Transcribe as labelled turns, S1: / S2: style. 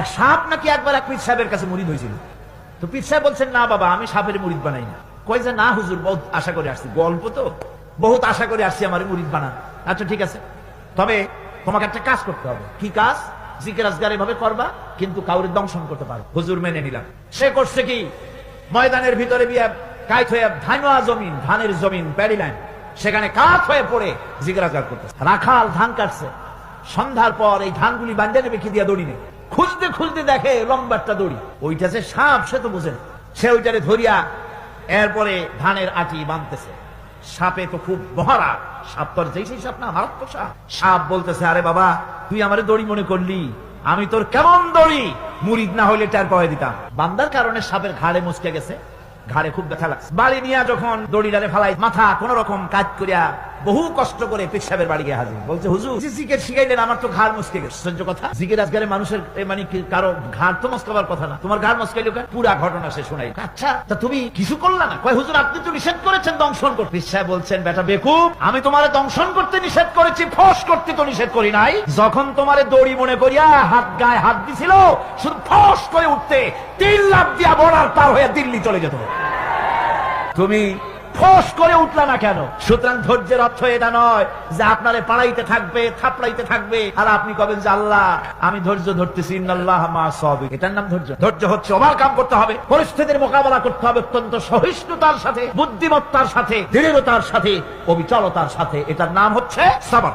S1: এক সাপ নাকি একবার এক পীর সাহেবের কাছে মুরিদ হয়েছিল তো পীর সাহেব বলছেন, না বাবা, আমি সাপের মুরিদ বানাই না। কই যে, না হুজুর, বহুত আশা করে আসছি, গল্প তো। বহুত আশা করে আসছি আমার মুরিদ বানান আচ্ছা ঠিক আছে। তবে তোমাকে একটা কাজ করতে হবে। কি কাজ? জিকের আজগার এভাবে করবা, কিন্তু কাউরে দংশন করতে পারো। হুজুর মেনে নিলাম। সে করছে কি? ময়দানের ভিতরে বিয়া কাইত হয়ে ধানোয়া জমিন, ধানের জমিন প্যাডি লাইন, সেখানে কাত হয়ে পড়ে জিজ্ঞাসা করতেছে। রাখাল ধান কাটছে। সন্ধ্যার পর এই ধানগুলি বান্ধে নেবে, কি দিয়া দড়ি নেই খুঁজতে খুঁজতে দেখে লম্বারটা দড়ি। ওইটা যে সাপ, সে তো বুঝে। সে ওইটারে ধরিয়া এরপরে ধানের আটি বাঁধতেছে সাপে তো খুব মহারা সাপ তোর যেই সেই সাপ না, মারাত্মক সাপ। সাপ বলতেছে, আরে বাবা, তুই আমারে দড়ি মনে করলি? আমি তোর কেমন দড়ি? মুরিদ না হইলে টার পাওয়া দিতাম। বান্দার কারণে সাপের ঘাড়ে মুসকে গেছে। ঘাড়ে খুব ব্যথা লাগছে। বাড়ি নিয়ে যখন দড়িটারে ফালাই, মাথা কোন রকম কাজ করিয়া বহু কষ্ট করে পেশাবের বাড়ি গিয়ে হাজির। বলছে, হুজুর জিকের শিখাইলেন, আমার তো ঘাড় মুসকে গেছে। সহ্য কথা? জিকের আজকারে মানুষের মানে কারও ঘাড় তো মস্কাবার কথা না। তোমার ঘাড় মস্কাইলো পুরা ঘটনা সে শোনাই আচ্ছা তা তুমি কিছু করলা না? কয়, হুজুর, আপনি তো নিষেধ করেছেন দংশন করতে। পিসায় বলছেন, বেটা বেকুব, আমি তোমারে দংশন করতে নিষেধ করেছি, ফস করতে তো নিষেধ করি নাই। যখন তোমারে দড়ি মনে করিয়া হাত গায়ে হাত দিছিল, শুধু ফস করে উঠতে তিন লাখ দিয়া বর্ডার পার হয়ে দিল্লি চলে যেত। তুমি ফস করে উঠলা না কেন? সুতরাং ধৈর্যের অর্থ এটা নয় যে আপনারে পাড়াইতে থাকবে, থাপড়াইতে থাকবে, আর আপনি কবেন যে আল্লাহ, আমি ধৈর্য ধরতেছি। এটার নাম ধৈর্য। ধৈর্য হচ্ছে ওভারকাম করতে হবে, পরিস্থিতির মোকাবেলা করতে হবে অত্যন্ত সহিষ্ণুতার সাথে, বুদ্ধিমত্তার সাথে, দৃঢ়তার সাথে, অবিচলতার সাথে। এটার নাম হচ্ছে সাবর।